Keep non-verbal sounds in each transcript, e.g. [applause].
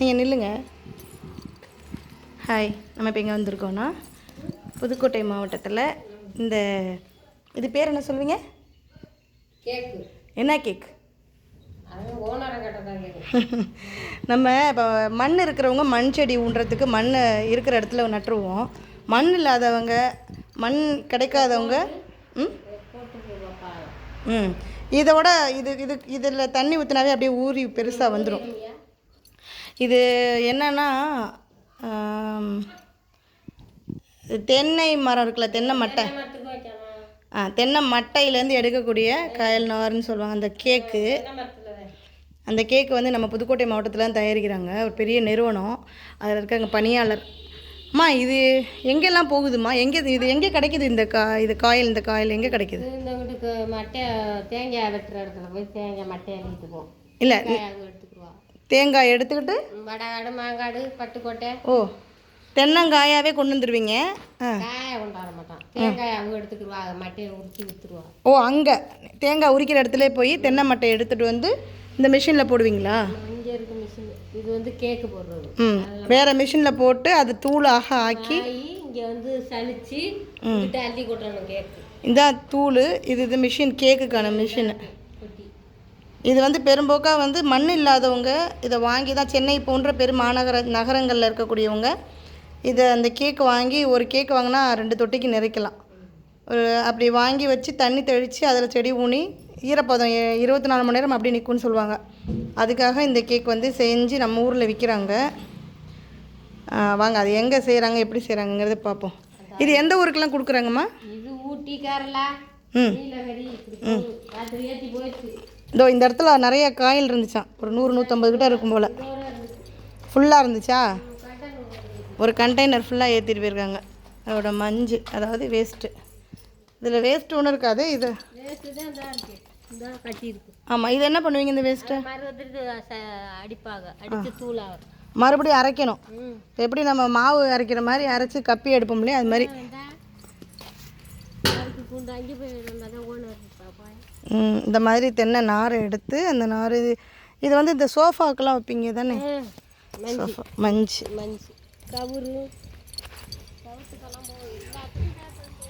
நீங்கள் நில்லுங்க. ஹாய் நம்ம இப்போ எங்கே வந்திருக்கோன்னா புதுக்கோட்டை மாவட்டத்தில் இந்த இது பேர் என்ன சொல்வீங்க? கேக்கு. என்ன கேக் [laughs] நம்ம இப்போ மண் இருக்கிறவங்க மண் செடி ஊன்றதுக்கு மண் இருக்கிற இடத்துல நட்டுருவோம். மண் இல்லாதவங்க மண் கிடைக்காதவங்க ம்? ம். இதோட இது இது இதில் தண்ணி ஊற்றினாவே அப்படியே ஊறி பெருசாக வந்துடும் இது என்னன்னா தென்னை மரம் இருக்குல்ல தென்னை மட்டை. ஆ தென்னை மட்டையிலேருந்து எடுக்கக்கூடிய காயல் நார்னு சொல்லுவாங்க அந்த கேக்கு. அந்த கேக்கு வந்து நம்ம புதுக்கோட்டை மாவட்டத்தில் தான் தயாரிக்கிறாங்க ஒரு பெரிய நிறுவனம். அதில் இருக்காங்க பணியாளர். அம்மா இது எங்கெல்லாம் போகுதுமா எங்கே இது எங்கே கிடைக்குது இந்த கா இது காயில் இந்த காயில் எங்கே கிடைக்குது? இந்த வீட்டுக்கு மட்டை தேங்காய் வெட்டுற இடத்துல போய் தேங்காய் மட்டை போவோம் இல்லை தேங்காய் எடுத்துக்கிட்டு? வடகாடு மாங்காடு பட்டுக்கோட்டை. ஓ தென்னங்காயாவே கொண்டு வந்துடுவீங்க மாட்டான் தேங்காய் அவங்க மட்டையை உரிச்சு ஓ அங்கே. தேங்காய் உரிக்கிற இடத்துல போய் தென்னை மட்டையை எடுத்துகிட்டு வந்து இந்த மிஷினில் போடுவீங்களா? இங்கே இருக்கு மிஷின் இது வந்து கேக்கு போடுறது. ம். வேறு மிஷினில் போட்டு அது தூளாக ஆக்கி ஆகி இங்கே வந்து சலிச்சு அள்ளி கொட்டணும் கேக்கு இதான் தூள். இது இது மிஷின் கேக்குக்கான மிஷின் இது வந்து பெரும்போக்காக வந்து மண் இல்லாதவங்க இதை வாங்கி தான் சென்னை போன்ற பெரும் மாநகர நகரங்களில் இருக்கக்கூடியவங்க இதை அந்த கேக் வாங்கி ஒரு கேக் வாங்கினா ரெண்டு தொட்டிக்கு நிறைக்கலாம் அப்படி வாங்கி வச்சு தண்ணி தெளித்து அதில் செடி ஊனி ஈரப்பதம் இருபத்தி நாலு மணி நேரம் அப்படி நிற்கும்னு சொல்லுவாங்க. அதுக்காக இந்த கேக் வந்து செஞ்சு நம்ம ஊரில் விற்கிறாங்க வாங்க அது எங்கே செய்கிறாங்க எப்படி செய்கிறாங்கங்கிறத பார்ப்போம் இது எந்த ஊருக்கெல்லாம் கொடுக்குறாங்கம்மா? இது ஊட்டி கேரளா ம். நீலகிரி இதோ இந்த இடத்துல நிறைய காயில் இருந்துச்சான் ஒரு நூறு நூற்றம்பது கிட்ட இருக்கும் போல். ஃபுல்லாக இருந்துச்சா? ஒரு கண்டெய்னர் ஃபுல்லாக ஏற்றிட்டு போயிருக்காங்க. அதோட மஞ்சு அதாவது வேஸ்ட்டு இதில் வேஸ்ட்டு ஒன்றும் இருக்காது இது ஆமாம் இது என்ன பண்ணுவீங்க இந்த வேஸ்ட்டை அடிப்பாக அடித்து மறுபடியும் அரைக்கணும். எப்படி நம்ம மாவு அரைக்கிற மாதிரி அரைச்சி கப்பி எடுப்போம் இல்லையா? அது மாதிரி. இந்தா, மாதிரி தென்னை நாரை எடுத்து அந்த நார் இது வந்து இந்த சோஃபாக்கெல்லாம் வைப்பீங்க தானே? சோஃபா மஞ்சு.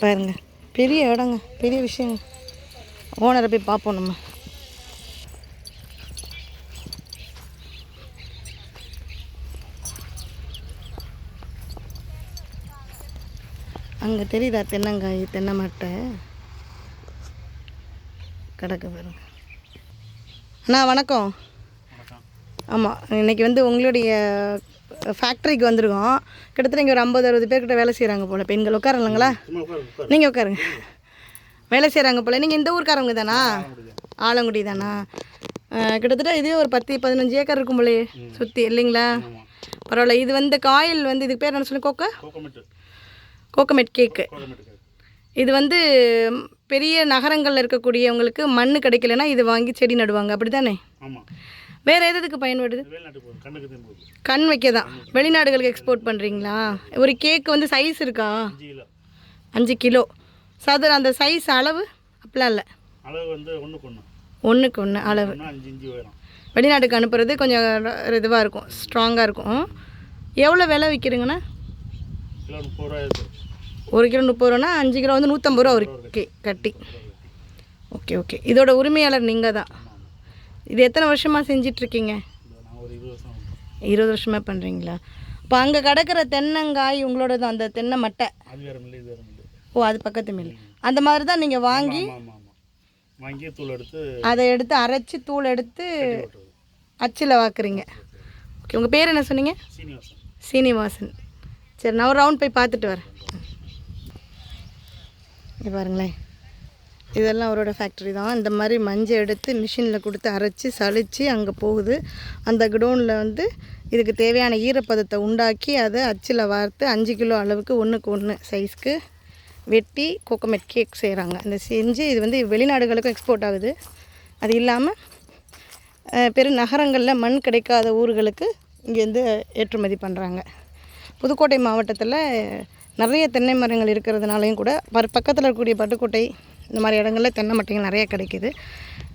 பாருங்க பெரிய இடங்க பெரிய விஷயங்க. ஓனரை போய் பார்ப்போம் நம்ம. அங்கே தெரியுதா தென்னங்காய் தென்னை மட்டை? கிடக்கு பாருங்க. அண்ணா வணக்கம். ஆமாம் இன்னைக்கு வந்து உங்களுடைய ஃபேக்ட்ரிக்கு வந்திருக்கோம். கிட்டத்தட்ட இங்கே ஒரு ஐம்பது அறுபது பேர்கிட்ட வேலை செய்கிறாங்க போல். பெண்கள் உட்காரலங்களா? நீங்கள் உட்காருங்க வேலை செய்கிறாங்க போல். நீங்கள் இந்த ஊர்க்காரவங்க தானா? ஆலங்குடி தானா. கிட்டத்தட்ட இதே ஒரு பத்து பதினஞ்சு ஏக்கர் இருக்கும் போலயே சுற்றி இல்லைங்களா? பரவாயில்ல. இது வந்து காயில் வந்து இதுக்கு பேர் என்ன சொல்லி கோக்கோ? கோகோமெட் கேக்கு. இது வந்து பெரிய நகரங்களில் இருக்கக்கூடியவங்களுக்கு மண் கிடைக்கலனா இது வாங்கி செடி நடுவாங்க. அப்படி தானே வேறு எது எதுக்கு பயன்படுது? கண் வைக்க தான் வெளிநாடுகளுக்கு எக்ஸ்போர்ட் பண்ணுறீங்களா ஒரு கேக் வந்து சைஸ் இருக்கா? அஞ்சு கிலோ. அஞ்சு கிலோ. சதுர அந்த சைஸ் அளவு அப்படிலாம் இல்லை. அளவு வந்து ஒன்றுக்கு ஒன்று ஒன்றுக்கு ஒன்று அளவு. வெளிநாட்டுக்கு அனுப்புறது கொஞ்சம் இதுவாக இருக்கும். ஸ்ட்ராங்காக இருக்கும். எவ்வளோ விலை விற்கிறீங்கண்ணா ஒரு கிலோ முப்பது ரூபானா அஞ்சு கிலோ வந்து நூற்றம்பது ரூபா ஒரு கே கட்டி. Okay okay. இதோட உரிமையாளர் நீங்கள் தான். இது எத்தனை வருஷமாக செஞ்சிட்ருக்கீங்க? இருபது வருஷமாக பண்ணுறீங்களா இப்போ அங்கே கிடக்கிற தென்னங்காய் உங்களோட தான் அந்த தென்னை மட்டை. ஓ அது பக்கத்து மில் அந்த மாதிரி தான் நீங்கள் வாங்கி வாங்கி தூள் எடுத்து அதை எடுத்து அரைச்சி தூள் எடுத்து அச்சில் வாக்குறீங்க. ஓகே உங்கள் பேர் என்ன சொன்னீங்க? சீனிவாசன். சரி நான் ஒரு ரவுண்ட் போய் பார்த்துட்டு வரேன். இது பாருங்களேன். இதெல்லாம் அவரோட ஃபேக்ட்ரி தான். இந்த மாதிரி மஞ்சள் எடுத்து மிஷினில் கொடுத்து அரைச்சி சளிச்சு அங்கே போகுது. அந்த குடோனில் வந்து இதுக்கு தேவையான ஈரப்பதத்தை உண்டாக்கி அதை அச்சில் வார்த்து அஞ்சு கிலோ அளவுக்கு ஒன்றுக்கு ஒன்று சைஸ்க்கு வெட்டி கோகோமெட் கேக் செய்கிறாங்க இந்த செஞ்சு இது வந்து வெளிநாடுகளுக்கும் எக்ஸ்போர்ட் ஆகுது. அது இல்லாமல் பெரு நகரங்களில் மண் கிடைக்காத ஊர்களுக்கு இங்கேருந்து ஏற்றுமதி பண்ணுறாங்க புதுக்கோட்டை மாவட்டத்தில் நிறைய தென்னை மரங்கள் இருக்கிறதுனாலையும் கூட பர் பக்கத்தில் இருக்கக்கூடிய பட்டுக்கோட்டை இந்த மாதிரி இடங்களில் தென்னை மட்டைகள் நிறைய கிடைக்கிது.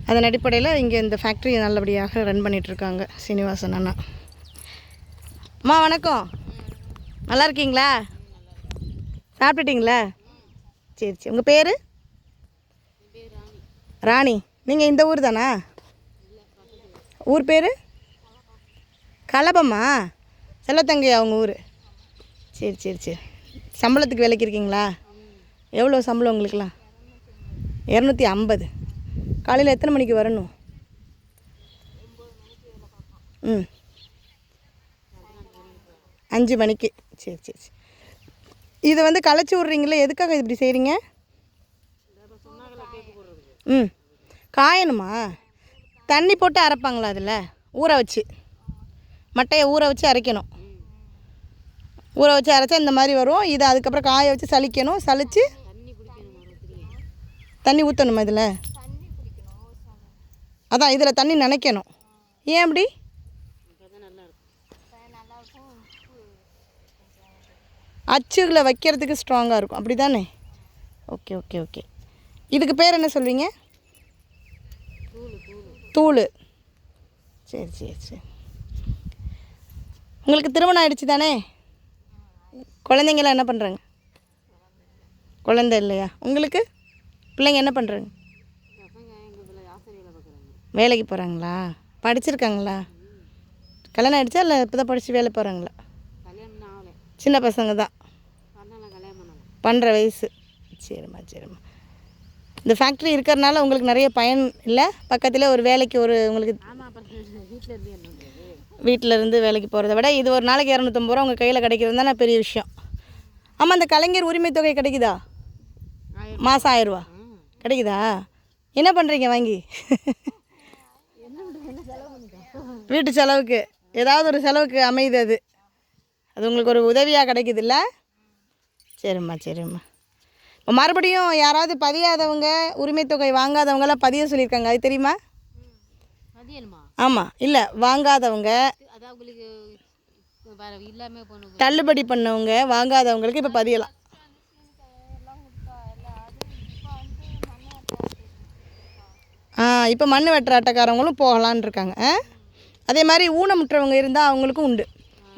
அதன் அடிப்படையில் இங்கே இந்த ஃபேக்ட்ரி நல்லபடியாக ரன் பண்ணிகிட்ருக்காங்க சீனிவாசன் அண்ணா. அம்மா வணக்கம். நல்லா இருக்கீங்களா? சாப்பிட்டுட்டீங்களா? சரி சரி. உங்கள் பேர்? ராணி. நீங்கள் இந்த ஊர் தானா? ஊர் பேர்? கலபம்மா. செல்லத்தங்கையா அவங்க ஊர்? சரி சரி சரி. சம்பளத்துக்கு வேலைக்கு இருக்கீங்களா? எவ்வளோ சம்பளம் உங்களுக்குலாம் இரநூத்தி ஐம்பது. காலையில் எத்தனை மணிக்கு வரணும்? ம். அஞ்சு மணிக்கு. சரி சரி சரி. இதை வந்து களைச்சி விட்றீங்களே எதுக்காக இப்படி செய்கிறீங்க ம். காயணுமா? தண்ணி போட்டு அரைப்பாங்களா அதில்? ஊற வச்சு. மட்டையை ஊற வச்சு அரைக்கணும். ஊற வச்சு அரைச்சா இந்த மாதிரி வரும். இதை அதுக்கப்புறம் காய வச்சு சலிக்கணும் சலிச்சு தண்ணி ஊற்றணுமா இதில்? அதான் இதில் தண்ணி நினைக்கணும். ஏன் அப்படி? அச்சுகளை வைக்கிறதுக்கு ஸ்ட்ராங்காக இருக்கும். அப்படி தானே ஓகே ஓகே ஓகே இதுக்கு பேர் என்ன சொல்வீங்க? தூள். சரி சரி சரி. உங்களுக்கு திருமணம் ஆயிடுச்சு தானே குழந்தைங்களாம் என்ன பண்ணுறாங்க குழந்தை இல்லையா? உங்களுக்கு? பிள்ளைங்க என்ன பண்ணுறாங்க வேலைக்கு போகிறாங்களா படிச்சிருக்காங்களா? கல்யாணம் ஆயிடுச்சா இல்லை இப்போ தான் படித்து வேலை போகிறாங்களா சின்ன பசங்க தான் பண்ணுற வயசு. சரிம்மா சரிம்மா. இந்த ஃபேக்ட்ரி இருக்கிறனால உங்களுக்கு நிறைய பயன் இல்லை? பக்கத்தில் ஒரு வேலைக்கு ஒரு உங்களுக்கு வீட்டில் இருந்து வீட்டில் இருந்து வேலைக்கு போகிறத விட இது ஒரு நாளைக்கு இரநூத்தம்பது ரூபா உங்கள் கையில் கிடைக்கிறது தானே பெரிய விஷயம். ஆமாம் அந்த கலைஞர் உரிமை தொகை கிடைக்குதா? மாதம் ஆயிரரூவா கிடைக்குதா? என்ன பண்ணுறீங்க வாங்கி? வீட்டு செலவுக்கு. ஏதாவது ஒரு செலவுக்கு அமையுது அது. அது உங்களுக்கு ஒரு உதவியாக கிடைக்குதுல்ல? சரிம்மா சரிம்மா. இப்போ மறுபடியும் யாராவது பதியாதவங்க உரிமை தொகை வாங்காதவங்களாம் பதிய சொல்லியிருக்காங்க. அது தெரியுமா? ஆமாம் இல்லை வாங்காதவங்க அதான் உங்களுக்கு வேற இல்லாமல் போகணும் தள்ளுபடி பண்ணவங்க வாங்காதவங்களுக்கு இப்போ பதியலாம். ஆ இப்போ மண் வெட்டுற அட்டைக்காரவங்களும் போகலான்னு இருக்காங்க? அதே மாதிரி ஊனமுற்றவங்க இருந்தால் அவங்களுக்கும் உண்டு.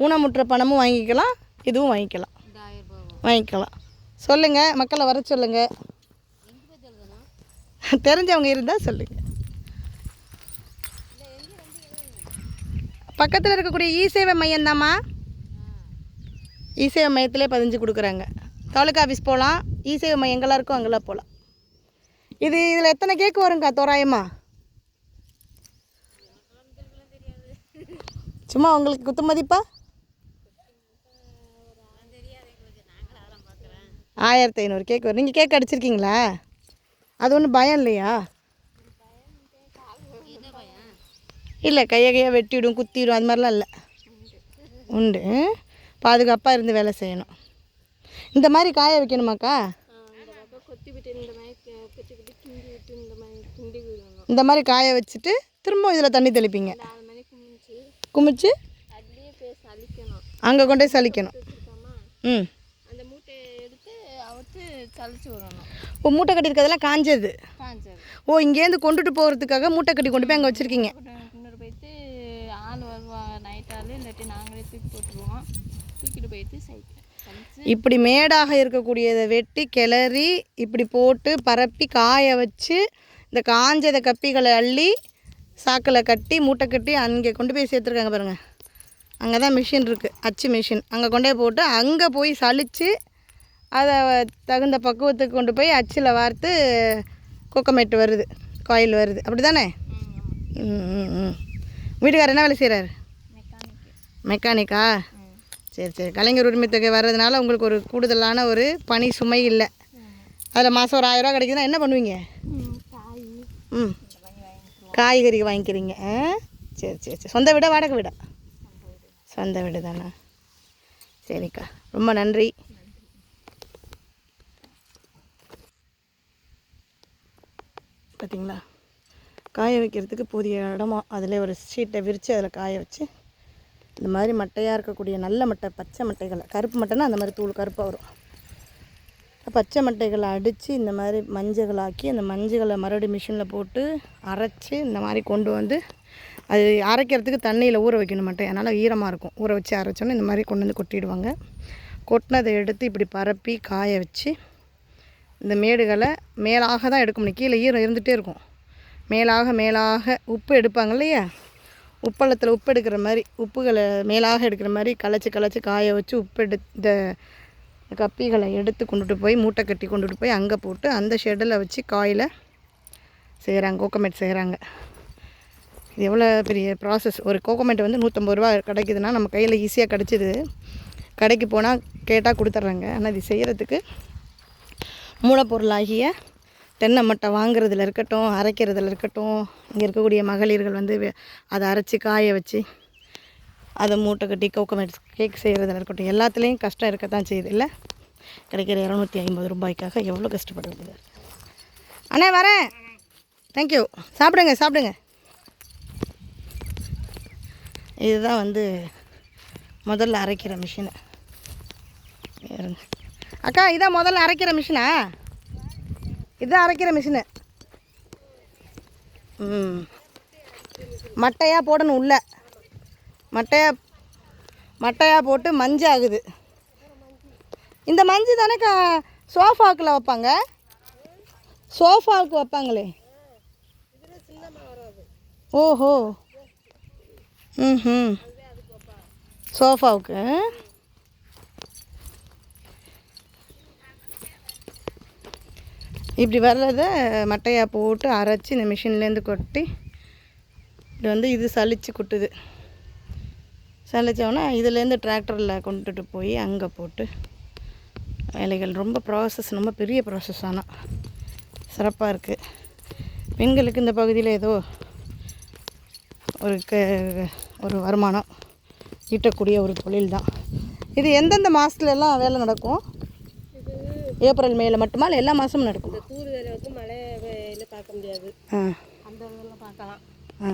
ஊனமுற்ற பணமும் வாங்கிக்கலாம் இதுவும் வாங்கிக்கலாம். வாங்கிக்கலாம். சொல்லுங்கள் மக்களை வர சொல்லுங்கள் தெரிஞ்சவங்க இருந்தால் சொல்லுங்கள் பக்கத்தில் இருக்கக்கூடிய இ சேவை மையம் தாம்மா? இ சேவை மையத்திலே பதிஞ்சு கொடுக்குறாங்க. தாலுக்கா ஆஃபீஸ் போகலாம் இ சேவை மையம் எங்கெல்லாம் இருக்கோ அங்கெல்லாம் போகலாம் இது இதில் எத்தனை கேக்கு வருங்க்கா தோராயமா? சும்மா உங்களுக்கு குத்து மதிப்பா? ஆயிரத்தி ஐநூறு கேக் வரும். நீங்கள் கேக் அடிச்சிருக்கீங்களா? அது ஒன்றும் பயம் இல்லையா? இல்லை கையை கையை வெட்டிடும் குத்திடும் அது மாதிரிலாம் இல்லை. உண்டு. பாதுகாப்பாக இருந்து வேலை செய்யணும். இந்த மாதிரி காய வைக்கணுமாக்கா? இந்த பக்கம் கொத்தி விட்டு இந்த மாதிரி காய வச்சுட்டு திரும்ப இதில் தண்ணி தெளிப்பீங்க. குமிச்சு? அங்கே கொண்டு போய் சலிக்கணும் ம். இப்போ மூட்டை கட்டியிருக்கிறதெல்லாம் காஞ்சது. காஞ்சது. ஓ இங்கேருந்து கொண்டுட்டு போகிறதுக்காக மூட்டை கட்டி கொண்டு போய் அங்கே வச்சுருக்கீங்க. இப்படி மேடாக இருக்கக்கூடியதை வெட்டி கிளறி இப்படி போட்டு பரப்பி காய வச்சு இந்த காஞ்சதை கப்பிகளை அள்ளி சாக்கில் கட்டி மூட்டை கட்டி அங்கே கொண்டு போய் சேர்த்துருக்காங்க பாருங்கள் அங்கே தான் மிஷின் இருக்குது அச்சு மிஷின் அங்கே கொண்டு போய் போட்டு அங்கே போய் சலித்து அதை தகுந்த பக்குவத்துக்கு கொண்டு போய் அச்சில் வார்த்து கோக்கமேட்டு வருது. காயில் வருது. அப்படி தானே ம் ம் ம். வீட்டுக்காரர் என்ன வேலை செய்கிறாரு மெக்கானிக்கா சரி சரி. கலைஞர் உரிமை தொகை வர்றதுனால உங்களுக்கு ஒரு கூடுதலான ஒரு பணி சுமை இல்லை. அதில் மாதம் ஒரு ஆயிரரூவா கிடைக்குதுன்னா என்ன பண்ணுவீங்க? ம். காய்கறி வாங்கிக்கிறீங்க. ஆ? சரி சரி சரி. சொந்த வீடா வாடகை வீடா? சொந்த வீடு தானே? சரிக்கா. ரொம்ப நன்றி. பார்த்தீங்களா காய வைக்கிறதுக்கு போதிய இடமா அதில் ஒரு ஷீட்டை விரித்து அதில் காய வச்சு இந்த மாதிரி மட்டையாக இருக்கக்கூடிய நல்ல மட்டை பச்சை மட்டைகளை கருப்பு மட்டைனா அந்த மாதிரி தூள் கருப்பாக வரும். பச்சை மட்டைகளை அடித்து இந்த மாதிரி மஞ்சளாக்கி அந்த மஞ்சளை மறுபடியும் மிஷினில் போட்டு அரைச்சி இந்த மாதிரி கொண்டு வந்து அது அரைக்கிறதுக்கு தண்ணியில் ஊற வைக்கணும் மட்டை. அதனால் ஈரமாக இருக்கும். ஊற வச்சு அரைச்சோன்னே இந்த மாதிரி கொண்டு வந்து கொட்டிடுவாங்க. கொட்டினதை எடுத்து இப்படி பரப்பி காய வச்சு இந்த மேடுகளை மேலாக தான் எடுக்க முடியும். கீழே ஈரம் இருந்துகிட்டே இருக்கும். மேலாக மேலாக உப்பு எடுப்பாங்க இல்லையா? உப்பளத்தில் உப்பு எடுக்கிற மாதிரி உப்புகளை மேலாக எடுக்கிற மாதிரி களைச்சி களைச்சி காய வச்சு உப்பு எடுத்த இந்த கப்பிகளை எடுத்து கொண்டுட்டு போய் மூட்டை கட்டி கொண்டுட்டு போய் அங்கே போட்டு அந்த ஷெட்டில் வச்சு காயில் செய்கிறாங்க கோகோமெட் செய்கிறாங்க இது எவ்வளோ பெரிய ப்ராசஸ் ஒரு கோகோமெட் வந்து நூற்றம்பது ரூபா கிடைக்குதுன்னா நம்ம கையில் ஈஸியாக கிடச்சிது. கடைக்கு போனால் கேட்டால் கொடுத்துட்றாங்க. ஆனால் இது செய்கிறதுக்கு மூலப்பொருளாகிய தென்னை மட்டை வாங்குறதுல இருக்கட்டும் அரைக்கிறதுல இருக்கட்டும் இங்கே இருக்கக்கூடிய மகளிர்கள் வந்து வே- அதை அரைச்சி காய வச்சு அதை மூட்டை கட்டி கோக்கமெட்ஸ் கேக் செய்கிறதுல இருக்கட்டும் எல்லாத்துலேயும் கஷ்டம் இருக்க தான் செய்யுது. இல்லை? கிடைக்கிற இரநூத்தி ஐம்பது ரூபாய்க்காக எவ்வளோ கஷ்டப்படுறது? அண்ணே வரேன். தேங்க்யூ சாப்பிடுங்க சாப்பிடுங்க. இதுதான் வந்து முதல்ல அரைக்கிற மிஷினு அக்கா இதான் முதல்ல அரைக்கிற மிஷினா இதுதான் அரைக்கிற மிஷினு ம். மட்டையாக போடணும் உள்ள. மட்டையாக மட்டையாக போட்டு மஞ்சு ஆகுது. இந்த மஞ்சு தானே கா சோஃபாவுக்குள்ள வைப்பாங்க? சோஃபாவுக்கு வைப்பாங்களே. ஓஹோ. ம் சோஃபாவுக்கு இப்படி வர்றதை மட்டையாக போட்டு அரைச்சி இந்த மிஷின்லேருந்து கொட்டி இது வந்து இது சளிச்சு கொட்டுது. சளிச்சோன்னா இதுலேருந்து டிராக்டரில் கொண்டுட்டு போய் அங்கே போட்டு வேலைகள் ரொம்ப ப்ராசஸ் ரொம்ப பெரிய ப்ராசஸ் ஆனால் சிறப்பாக இருக்குது பெண்களுக்கு இந்த பகுதியில் ஏதோ ஒரு க ஒரு வருமானம் ஈட்டக்கூடிய ஒரு தொழில் தான் இது எந்தெந்த மாதத்துலலாம் வேலை நடக்கும்? ஏப்ரல் மேல மட்டுமா இல்லை எல்லா மாதமும் நடக்கும்? தூர் வேலை வந்து மழை வெயில பார்க்க முடியாது. ஆ. அந்த இதெல்லாம் பார்க்கலாம். ஆ.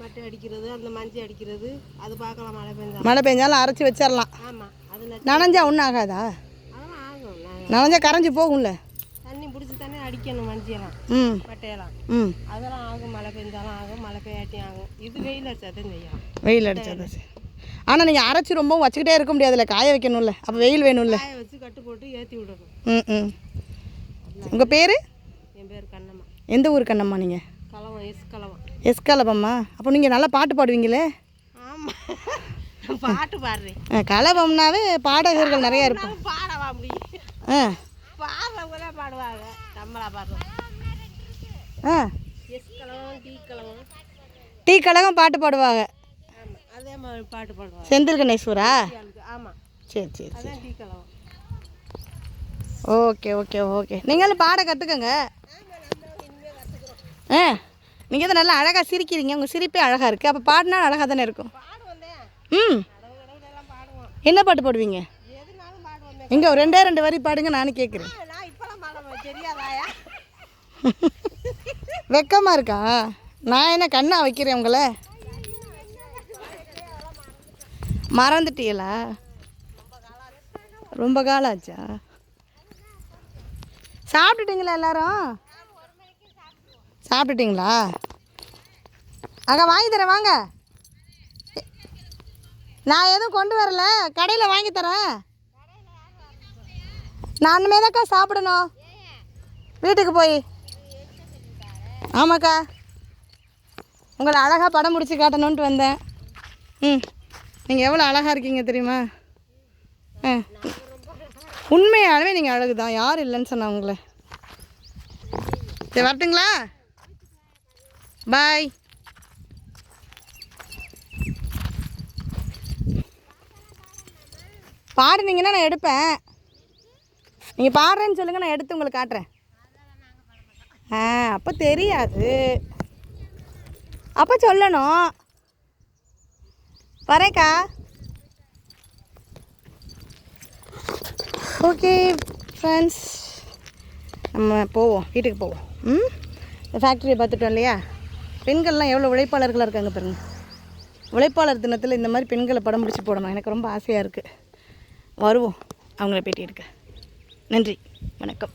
மட்டை அடிக்கிறது அந்த மஞ்சி அடிக்கிறது அது பார்க்கலாம் மழை பெஞ்சா. மழை பெஞ்சாலும் அரைச்சி வச்சிடலாம் ஆமாம் அது நனைஞ்சா ஒன்றும் ஆகாதா? அதெல்லாம் ஆகும் நான் நனைஞ்சா கரைஞ்சி போகும்ல? தண்ணி பிடிச்சி தானே அடிக்கணும் மஞ்சியெல்லாம் ம். மட்டையெல்லாம் ம். அதெல்லாம் ஆகும் மழை பெஞ்சாலும் ஆகும் மழை பெய்யாட்டியும் ஆகும். இது வெயில் அடிச்சாதான் செய்யலாம். வெயில் அடிச்சது சரி ஆனால் நீங்கள் அரைச்சி ரொம்பவும் வச்சுக்கிட்டே இருக்க முடியாதுல்ல காய வைக்கணும்ல. அப்போ வெயில் வேணும்ல. வச்சு கட்டு போட்டு ஏற்றி விடணும். ம் ம். உங்கள் பேர்? என் பேர் கண்ணம்மா. எந்த ஊர் கண்ணம்மா நீங்கள் கலவம் எஸ் கலவம். எஸ் கலபம்மா அப்போ நீங்கள் நல்லா பாட்டு பாடுவீங்களே? ஆமாம் பாட்டு பாடுறேன். ஆ, கலபம்னாவே பாடகர்கள் நிறையா நான் பாடவா முடியும் ஆ. பாடுறவங்க தான் பாடுவாங்க. நம்மளா பாடுறோம். ஆ. எஸ் கலவம் டீ கலவம். டீ கழகம் பாட்டு பாடுவாங்க. பாட்டு பாடுவாங்க. செந்தில் கணேஸ்வரா ஆமாம் சரி சரி சரி. Okay okay okay. நீங்களும் பாட கற்றுக்கங்க ஆ நீங்கள் தான் நல்லா அழகாக சிரிக்கிறீங்க. உங்கள் சிரிப்பே அழகாக இருக்குது அப்போ பாடினா அழகாக தானே இருக்கும்? ம். என்ன பாட்டு பாடுவீங்க? இங்கே ஒரு ரெண்டே ரெண்டு வரி பாடுங்க நானும் கேட்குறேன் வெக்கமாக இருக்கா? நான் என்ன கண்ணா வைக்கிறேன் உங்களை? மறந்துட்டீங்களா ரொம்ப காலம் ஆச்சா? சாப்பிட்டுட்டீங்களா எல்லாரும்? சாப்பிட்டுட்டீங்களா? அங்கே வாங்கி தரேன் வாங்க. நான் எதுவும் கொண்டு வரல. கடையில் வாங்கி தரேன். நான் அந்தமே தான்க்கா சாப்பிடணும். வீட்டுக்கு போய். ஆமாக்கா. உங்களை அழகாக படம் முடிச்சு காட்டணுன்ட்டு வந்தேன். ம். நீங்கள் எவ்வளோ அழகாக இருக்கீங்க தெரியுமா? ஆ. உண்மையாலுமே நீங்கள் அழகு தான் யார் இல்லைன்னு சொன்னா உங்களை. சரி வரட்டுங்களா? பாய் பாடுனீங்கன்னா நான் எடுப்பேன். நீங்கள் பாடுறேன்னு சொல்லுங்கள் நான் எடுத்து உங்களுக்கு காட்டுறேன். ஆ அப்போ தெரியாது. அப்போ சொல்லணும். வரேக்கா ஓகே ஃப்ரெண்ட்ஸ் நம்ம போவோம் வீட்டுக்கு போவோம். ம்? இந்த ஃபேக்ட்ரியை பார்த்துட்டோம் இல்லையா? பெண்கள்லாம் எவ்வளோ உழைப்பாளர்களாக இருக்காங்க பாருங்க. உழைப்பாளர் தினத்தில் இந்த மாதிரி பெண்களை படம் பிடிச்சி போடணும். எனக்கு ரொம்ப ஆசையாக இருக்குது வருவோம். அவங்கள பேட்டி எடுக்க நன்றி. வணக்கம்.